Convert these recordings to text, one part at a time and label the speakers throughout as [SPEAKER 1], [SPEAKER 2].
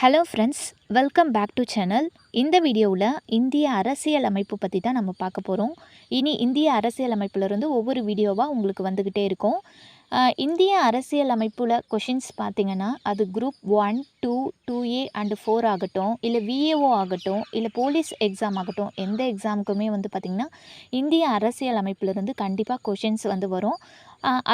[SPEAKER 1] Hello friends welcome back to channel இந்த வீடியோவில் இந்திய அரசியல் அமைப்பு பற்றி தான் நம்ம பார்க்க போகிறோம் இனி இந்திய அரசியல் அமைப்பிலிருந்து ஒவ்வொரு வீடியோவாக உங்களுக்கு வந்துக்கிட்டே இருக்கும். இந்திய அரசியல் அமைப்பில் கொஷின்ஸ் பார்த்திங்கன்னா அது group one two two A and four ஆகட்டும் இல்லை விஏஓ ஆகட்டும் இல்லை போலீஸ் எக்ஸாம் ஆகட்டும் எந்த எக்ஸாமுக்குமே வந்து பார்த்திங்கன்னா இந்திய அரசியல் அமைப்பிலிருந்து கண்டிப்பாக கொஷின்ஸ் வந்து வரும்.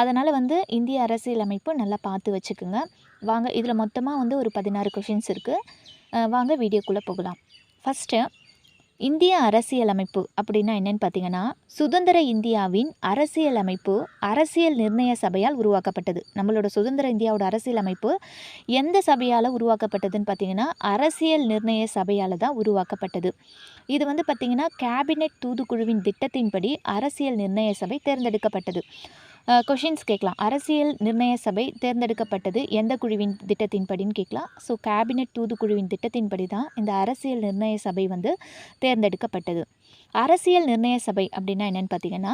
[SPEAKER 1] அதனால் வந்து இந்திய அரசியல் அமைப்பு நல்லா பார்த்து வச்சுக்குங்க. வாங்க இதில் மொத்தமாக வந்து ஒரு பதினாறு கொஷின்ஸ் இருக்குது வாங்க வீடியோக்குள்ளே போகலாம். ஃபஸ்ட்டு இந்திய அரசியலமைப்பு அப்படின்னா என்னென்னு பார்த்தீங்கன்னா சுதந்திர இந்தியாவின் அரசியலமைப்பு அரசியல் நிர்ணய சபையால் உருவாக்கப்பட்டது. நம்மளோட சுதந்திர இந்தியாவோட அரசியலமைப்பு எந்த சபையால் உருவாக்கப்பட்டதுன்னு பார்த்தீங்கன்னா அரசியல் நிர்ணய சபையால் தான் உருவாக்கப்பட்டது. இது வந்து பார்த்திங்கன்னா கேபினெட் தூதுக்குழுவின் திட்டத்தின்படி அரசியல் நிர்ணய சபை தேர்ந்தெடுக்கப்பட்டது. கொஷின்ஸ் கேட்கலாம். அரசியல் நிர்ணய சபை தேர்ந்தெடுக்கப்பட்டது எந்த குழுவின் திட்டத்தின்படின்னு கேட்கலாம். ஸோ கேபினெட் தூதுக்குழுவின் திட்டத்தின்படி தான் இந்த அரசியல் நிர்ணய சபை வந்து தேர்ந்தெடுக்கப்பட்டது. அரசியல் நிர்ணய சபை அப்படின்னா என்னென்னு பார்த்தீங்கன்னா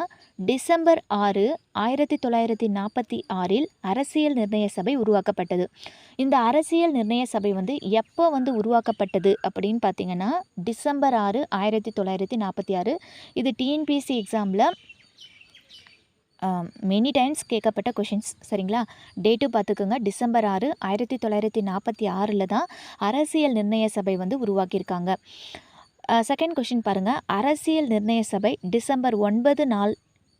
[SPEAKER 1] டிசம்பர் ஆறு ஆயிரத்தி தொள்ளாயிரத்தி நாற்பத்தி ஆறில் அரசியல் நிர்ணய சபை உருவாக்கப்பட்டது. இந்த அரசியல் நிர்ணய சபை வந்து எப்போ வந்து உருவாக்கப்பட்டது அப்படின்னு பார்த்தீங்கன்னா டிசம்பர் ஆறு ஆயிரத்தி தொள்ளாயிரத்தி நாற்பத்தி ஆறு. இது டிஎன்பிஎஸ்சி எக்ஸாமில் மெனி டைம்ஸ் கேட்கப்பட்ட கொஷின்ஸ் சரிங்களா? டேட்டு பார்த்துக்கோங்க. டிசம்பர் ஆறு ஆயிரத்தி தொள்ளாயிரத்தி நாற்பத்தி ஆறில் தான் அரசியல் நிர்ணய சபை வந்து உருவாக்கியிருக்காங்க. செகண்ட் கொஷின் பாருங்கள் அரசியல் நிர்ணய சபை டிசம்பர் ஒன்பது நாள்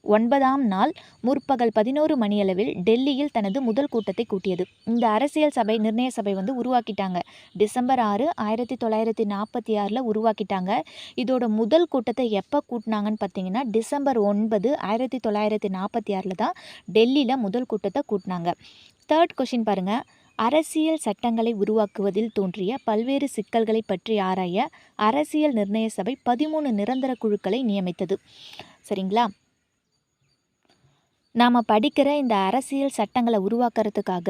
[SPEAKER 1] ஒன்பதாம் நாள் முற்பகல் பதினோரு மணியளவில் டெல்லியில் தனது முதல் கூட்டத்தை கூட்டியது. இந்த அரசியல் சபை நிர்ணய சபை வந்து உருவாக்கிட்டாங்க. டிசம்பர் ஆறு ஆயிரத்தி தொள்ளாயிரத்தி நாற்பத்தி ஆறில் உருவாக்கிட்டாங்க. இதோட முதல் கூட்டத்தை எப்போ கூட்டினாங்கன்னு பார்த்தீங்கன்னா டிசம்பர் ஒன்பது ஆயிரத்தி தொள்ளாயிரத்தி நாற்பத்தி ஆறில் தான் டெல்லியில் முதல் கூட்டத்தை கூட்டினாங்க. தேர்ட் கொஷின் பாருங்கள் அரசியல் சட்டங்களை உருவாக்குவதில் தோன்றிய பல்வேறு சிக்கல்களை பற்றி ஆராய அரசியல் நிர்ணய சபை பதிமூணு நிரந்தர குழுக்களை நியமித்தது. சரிங்களா? நாம் படிக்கிற இந்த அரசியல் சட்டங்களை உருவாக்குறதுக்காக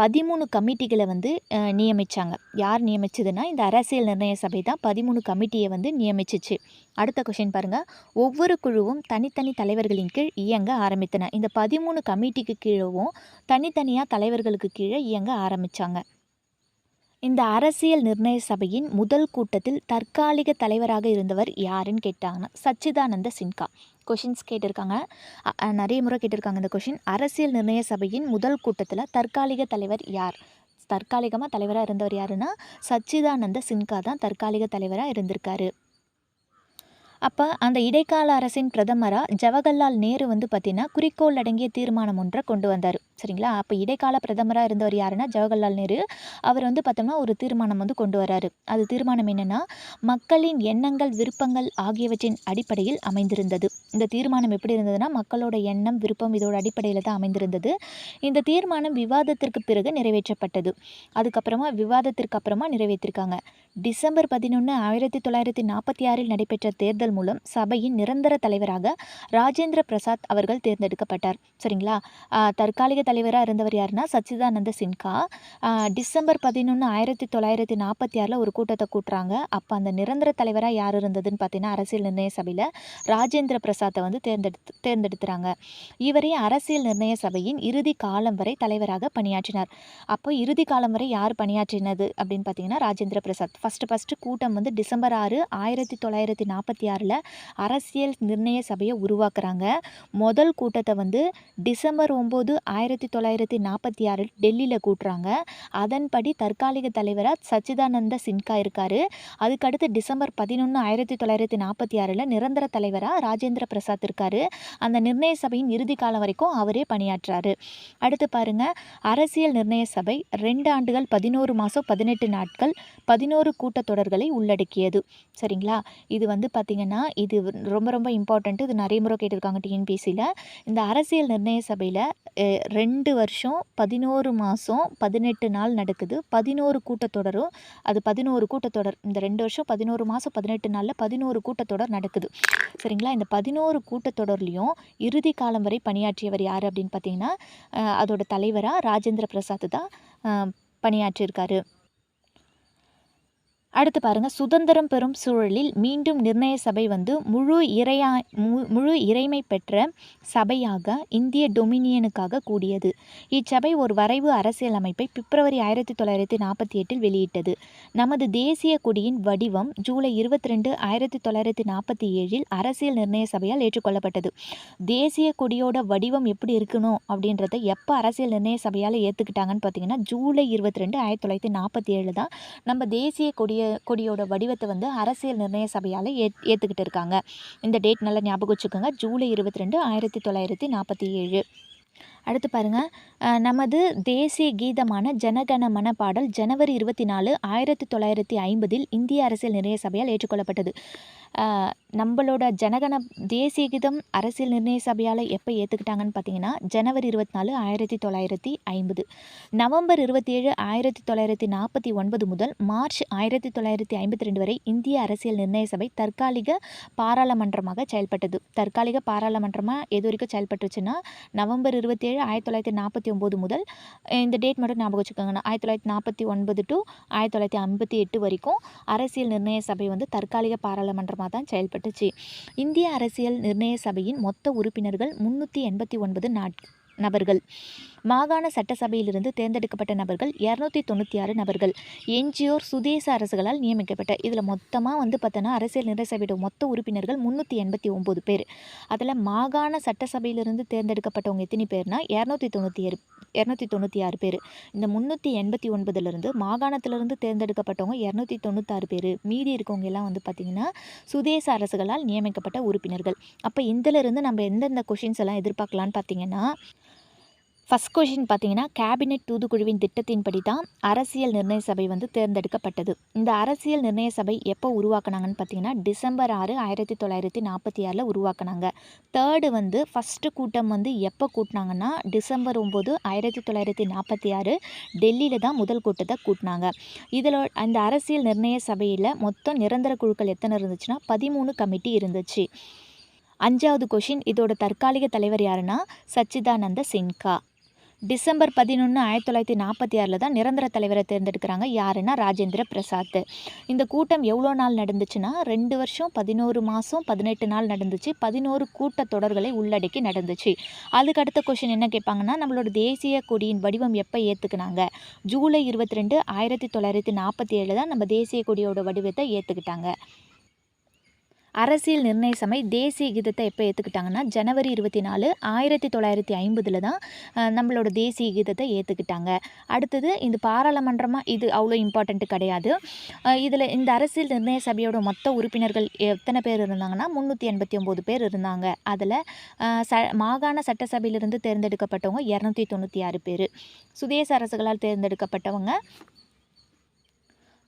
[SPEAKER 1] பதிமூணு கமிட்டிகளை வந்து நியமித்தாங்க யார் நியமிச்சதுன்னா இந்த அரசியல் நிர்ணய சபை தான் பதிமூணு கமிட்டியை வந்து நியமிச்சிச்சு. அடுத்த கொஷின் பாருங்கள் ஒவ்வொரு குழுவும் தனித்தனி தலைவர்களின் கீழ் இயங்க ஆரம்பித்தன. இந்த பதிமூணு கமிட்டிக்கு கீழவும் தனித்தனியாக தலைவர்களுக்கு கீழே இயங்க ஆரம்பித்தாங்க இந்த அரசியல் நிர்ணய சபையின் முதல் கூட்டத்தில் தற்காலிக தலைவராக இருந்தவர் யாருன்னு கேட்டாங்கன்னா சச்சிதானந்த சின்கா கொஷின்ஸ் கேட்டிருக்காங்க. நிறைய முறை கேட்டிருக்காங்க இந்த கொஷின் அரசியல் நிர்ணய சபையின் முதல் கூட்டத்தில் தற்காலிக தலைவர் யார்? தற்காலிகமாக தலைவராக இருந்தவர் யாருன்னா சச்சிதானந்த சின்கா தான் தற்காலிக தலைவராக இருந்திருக்காரு. அப்போ அந்த இடைக்கால அரசின் பிரதமராக ஜவஹர்லால் நேரு வந்து பார்த்திங்கன்னா குறிக்கோள் அடங்கிய தீர்மானம் ஒன்றை கொண்டு வந்தார். சரிங்களா? அப்போ இடைக்கால பிரதமராக இருந்தவர் யாருன்னா ஜவஹர்லால் நேரு. அவர் வந்து பார்த்தோம்னா ஒரு தீர்மானம் வந்து கொண்டு வராரு. அது தீர்மானம் என்னென்னா மக்களின் எண்ணங்கள் விருப்பங்கள் ஆகியவற்றின் அடிப்படையில் அமைந்திருந்தது. இந்த தீர்மானம் எப்படி இருந்ததுன்னா மக்களோட எண்ணம் விருப்பம் இதோட அடிப்படையில் தான் அமைந்திருந்தது. இந்த தீர்மானம் விவாதத்திற்கு பிறகு நிறைவேற்றப்பட்டது. அதுக்கப்புறமா விவாதத்திற்கு அப்புறமா நிறைவேற்றிருக்காங்க. டிசம்பர் பதினொன்று ஆயிரத்தி தொள்ளாயிரத்தி நாற்பத்தி ஆறில் நடைபெற்ற தேர்தல் மூலம் சபையின் நிரந்தர தலைவராக ராஜேந்திர பிரசாத் அவர்கள் தேர்ந்தெடுக்கப்பட்டார். சரிங்களா? தற்காலிக தலைவராக இருந்தவர் யாருன்னா சச்சிதானந்த சின்கா டிசம்பர் பதினொன்று ஆயிரத்தி தொள்ளாயிரத்தி நாற்பத்தி ஆறில் ஒரு கூட்டத்தை கூட்டுறாங்க. அப்போ அந்த நிரந்தர தலைவராக யார் இருந்ததுன்னு பார்த்தீங்கன்னா அரசியல் நிர்ணய சபையில் ராஜேந்திர பிரசாத்தை வந்து தேர்ந்தெடுத்து தேர்ந்தெடுத்துறாங்க. இவரே அரசியல் நிர்ணய சபையின் இறுதி காலம் வரை தலைவராக பணியாற்றினார். அப்போ இறுதி காலம் வரை யார் பணியாற்றினது அப்படின்னு பார்த்தீங்கன்னா ராஜேந்திர பிரசாத். ஃபஸ்ட்டு ஃபஸ்ட்டு கூட்டம் வந்து டிசம்பர் ஆறு ஆயிரத்தி தொள்ளாயிரத்தி நாற்பத்தி ஆறில் அரசியல் நிர்ணய சபையை உருவாக்குறாங்க. முதல் கூட்டத்தை வந்து டிசம்பர் ஒம்பது ஆயிரத்தி ஆயிரத்தி தொள்ளாயிரத்தி நாற்பத்தி ஆறில் டெல்லியில் கூட்டுறாங்க. அதன்படி தற்காலிக தலைவராக சச்சிதானந்த சின்கா இருக்கார். அதுக்கடுத்து டிசம்பர் பதினொன்று ஆயிரத்தி தொள்ளாயிரத்தி நாற்பத்தி ஆறில் நிரந்தர தலைவராக ராஜேந்திர பிரசாத் இருக்கார். அந்த நிர்ணய சபையின் இறுதி காலம் வரைக்கும் அவரே பணியாற்றுறாரு அடுத்து பாருங்க. அரசியல் நிர்ணய சபை ரெண்டு ஆண்டுகள் பதினோரு மாதம் பதினெட்டு நாட்கள் பதினோரு கூட்டத்தொடர்களை உள்ளடக்கியது. சரிங்களா? இது வந்து பார்த்திங்கன்னா இது ரொம்ப ரொம்ப இம்பார்ட்டண்ட்டு இது நிறைய முறை கேட்டிருக்காங்க டிஎன்பிசியில் இந்த அரசியல் நிர்ணய சபையில் ரெண்டு ரெண்டு வருஷம் பதினோரு மாதம் பதினெட்டு நாள் நடக்குது. பதினோரு கூட்டத்தொடரும் அது பதினோரு கூட்டத்தொடர் இந்த ரெண்டு வருஷம் பதினோரு மாதம் பதினெட்டு நாளில் பதினோரு கூட்டத்தொடர் நடக்குது. சரிங்களா? இந்த பதினோரு கூட்டத்தொடர்லேயும் இறுதி காலம் வரை பணியாற்றியவர் யார் அப்படின்னு பார்த்தீங்கன்னா அதோட தலைவராக ராஜேந்திர பிரசாத் தான் பணியாற்றியிருக்காரு. அடுத்து பாருங்க. சுதந்திரம் பெறும் சூழலில் மீண்டும் நிர்ணய சபை வந்து முழு இறையா மு- முழு இறைமை பெற்ற சபையாக இந்திய டொமினியனுக்காக கூடியது. இச்சபை ஒரு வரைவு அரசியல் அமைப்பை பிப்ரவரி ஆயிரத்தி தொள்ளாயிரத்தி நாற்பத்தி எட்டில் வெளியிட்டது. நமது தேசிய கொடியின் வடிவம் ஜூலை இருபத்தி ரெண்டு ஆயிரத்தி தொள்ளாயிரத்தி நாற்பத்தி ஏழில் அரசியல் நிர்ணய சபையால் ஏற்றுக்கொள்ளப்பட்டது. தேசிய கொடியோட வடிவம் எப்படி இருக்கணும் அப்படின்றத எப்போ அரசியல் நிர்ணய சபையால் ஏற்றுக்கிட்டாங்கன்னு பார்த்தீங்கன்னா ஜூலை இருபத்தி ரெண்டு ஆயிரத்தி தொள்ளாயிரத்தி நாற்பத்தி ஏழு தான் நம்ம தேசிய கொடியை கொடியோட வடிவத்தை வந்து அரசியல் நிர்ணய சபையால் ஏ ஏற்றுக்கிட்டு இருக்காங்க இந்த டேட் நல்லா ஞாபகம் வச்சுக்கோங்க. ஜூலை இருபத்தி ரெண்டு ஆயிரத்தி தொள்ளாயிரத்தி நாற்பத்தி ஏழு. அடுத்து பாருங்கள் நமது தேசிய கீதமான ஜனகணமன பாடல் ஜனவரி இருபத்தி நாலு ஆயிரத்தி தொள்ளாயிரத்தி ஐம்பதில் இந்திய அரசியல் நிர்ணய சபையால் ஏற்றுக்கொள்ளப்பட்டது. நம்மளோட ஜனகண தேசிய கீதம் அரசியல் நிர்ணய சபையால் எப்போ ஏற்றுக்கிட்டாங்கன்னு பார்த்தீங்கன்னா ஜனவரி இருபத்தி நாலு ஆயிரத்தி தொள்ளாயிரத்தி ஐம்பது. நவம்பர் இருபத்தி ஏழு ஆயிரத்தி தொள்ளாயிரத்தி நாற்பத்தி ஒன்பது முதல் மார்ச் ஆயிரத்தி தொள்ளாயிரத்தி ஐம்பத்தி ரெண்டு வரை இந்திய அரசியல் நிர்ணய சபை தற்காலிக பாராளுமன்றமாக செயல்பட்டது. தற்காலிக பாராளுமன்றமாக எது வரைக்கும் செயல்பட்டுச்சுன்னா நவம்பர் இருபத்தி ஏழு ஆயிரத்தி தொள்ளாயிரத்தி நாற்பத்தி ஒம்பது முதல் இந்த டேட் மட்டும் ஞாபகம் வச்சுக்கோங்கண்ணா. ஆயிரத்தி தொள்ளாயிரத்தி நாற்பத்தி ஒன்பது டு ஆயிரத்தி தொள்ளாயிரத்தி ஐம்பத்தி எட்டு வரைக்கும் அரசியல் நிர்ணய சபை வந்து தற்காலிக பாராளுமன்றமாக தான் செயல்பட்டுச்சு. இந்திய அரசியல் நிர்ணய சபையின் மொத்த உறுப்பினர்கள் முந்நூற்றி எண்பத்தி ஒன்பது நாட் நபர்கள். மாகாண சட்டசபையிலிருந்து தேர்ந்தெடுக்கப்பட்ட நபர்கள் இரநூத்தி தொண்ணூற்றி ஆறு நபர்கள். என்ஜிஓர் சுதேச அரசுகளால் நியமிக்கப்பட்ட. இதில் மொத்தமாக வந்து பார்த்தோன்னா அரசியல் நிர்ணய சபையோட மொத்த உறுப்பினர்கள் முந்நூற்றி எண்பத்தி ஒம்பது பேர். அதில் மாகாண சட்டசபையிலிருந்து தேர்ந்தெடுக்கப்பட்டவங்க எத்தனை பேர்னா இரநூத்தி தொண்ணூற்றி ஏழு இரநூத்தி தொண்ணூற்றி ஆறு பேர். இந்த முந்நூற்றி எண்பத்தி ஒன்பதுலேருந்து மாகாணத்திலிருந்து தேர்ந்தெடுக்கப்பட்டவங்க இரநூத்தி தொண்ணூத்தாறு பேர். மீதி இருக்கவங்க எல்லாம் வந்து பார்த்திங்கன்னா சுதேச அரசுகளால் நியமிக்கப்பட்ட உறுப்பினர்கள். அப்போ இதிலிருந்து நம்ம எந்தெந்த கொஷின்ஸ் எல்லாம் எதிர்பார்க்கலான்னு பார்த்தீங்கன்னா ஃபஸ்ட் கொஷின் பார்த்தீங்கன்னா கேபினெட் தூதுக்குழுவின் திட்டத்தின்படி தான் அரசியல் நிர்ணய சபை வந்து தேர்ந்தெடுக்கப்பட்டது. இந்த அரசியல் நிர்ணய சபை எப்போ உருவாக்குனாங்கன்னு பார்த்தீங்கன்னா டிசம்பர் ஆறு ஆயிரத்தி தொள்ளாயிரத்தி நாற்பத்தி ஆறில் உருவாக்குனாங்க. தேர்டு வந்து ஃபஸ்ட்டு கூட்டம் வந்து எப்போ கூட்டினாங்கன்னா டிசம்பர் ஒம்பது ஆயிரத்தி தொள்ளாயிரத்தி நாற்பத்தி ஆறு டெல்லியில் தான் முதல் கூட்டத்தை கூட்டினாங்க. இதில் அந்த அரசியல் நிர்ணய சபையில் மொத்தம் நிரந்தர குழுக்கள் எத்தனை இருந்துச்சுன்னா பதிமூணு கமிட்டி இருந்துச்சு. அஞ்சாவது கொஷின் இதோட தற்காலிக தலைவர் யாருன்னா சச்சிதானந்த சின்கா. டிசம்பர் பதினொன்று ஆயிரத்தி தொள்ளாயிரத்தி நாற்பத்தி ஆறில் தான் நிரந்தர தலைவரை தேர்ந்தெடுக்கிறாங்க யாருன்னா ராஜேந்திர பிரசாத். இந்த கூட்டம் எவ்வளோ நாள் நடந்துச்சுன்னா ரெண்டு வருஷம் பதினோரு மாதம் பதினெட்டு நாள் நடந்துச்சு. பதினோரு கூட்டத் தொடர்களை உள்ளடக்கி நடந்துச்சு. அதுக்கு அடுத்த கொஷின் என்ன கேட்பாங்கன்னா நம்மளோட தேசிய கொடியின் வடிவம் எப்போ ஏற்றுக்கினாங்க ஜூலை இருபத்தி ரெண்டு ஆயிரத்தி தொள்ளாயிரத்தி நாற்பத்தி ஏழில் தான் நம்ம தேசிய கொடியோட வடிவத்தை ஏற்றுக்கிட்டாங்க அரசியல் நிர்ணய சமை தேசிய கீதத்தை எப்போ ஏற்றுக்கிட்டாங்கன்னா ஜனவரி இருபத்தி நாலு ஆயிரத்தி தொள்ளாயிரத்தி ஐம்பதில் தான் நம்மளோட தேசிய கீதத்தை ஏற்றுக்கிட்டாங்க அடுத்தது இந்த பாராளுமன்றமாக இது அவ்வளோ இம்பார்ட்டண்ட்டு கிடையாது. இதில் இந்த அரசியல் நிர்ணய சபையோட மொத்த உறுப்பினர்கள் எத்தனை பேர் இருந்தாங்கன்னா முந்நூற்றி எண்பத்தி ஒம்பது பேர் இருந்தாங்க. அதில் ச மாகாண சட்டசபையிலிருந்து தேர்ந்தெடுக்கப்பட்டவங்க இரநூத்தி தொண்ணூற்றி ஆறு பேர். சுதேச அரசுகளால் தேர்ந்தெடுக்கப்பட்டவங்க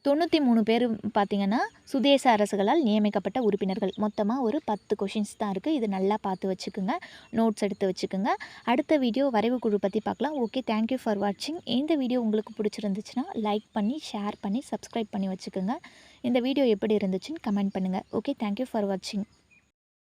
[SPEAKER 1] தொண்ணூற்றி மூணு பேர் பார்த்திங்கன்னா சுதேச அரசுகளால் நியமிக்கப்பட்ட உறுப்பினர்கள். மொத்தமாக ஒரு பத்து கொஷின்ஸ் தான் இருக்குது இது நல்லா பார்த்து வச்சுக்கோங்க. நோட்ஸ் எடுத்து வச்சுக்கோங்க. அடுத்த வீடியோ வரைவு குழு பற்றி பார்க்கலாம். ஓகே தேங்க்யூ ஃபார் வாட்சிங் இந்த வீடியோ உங்களுக்கு பிடிச்சிருந்துச்சுன்னா லைக் பண்ணி ஷேர் பண்ணி சப்ஸ்கிரைப் பண்ணி வச்சுக்கோங்க. இந்த வீடியோ எப்படி இருந்துச்சுன்னு கமெண்ட் பண்ணுங்கள் ஓகே தேங்க்யூ ஃபார் வாட்சிங்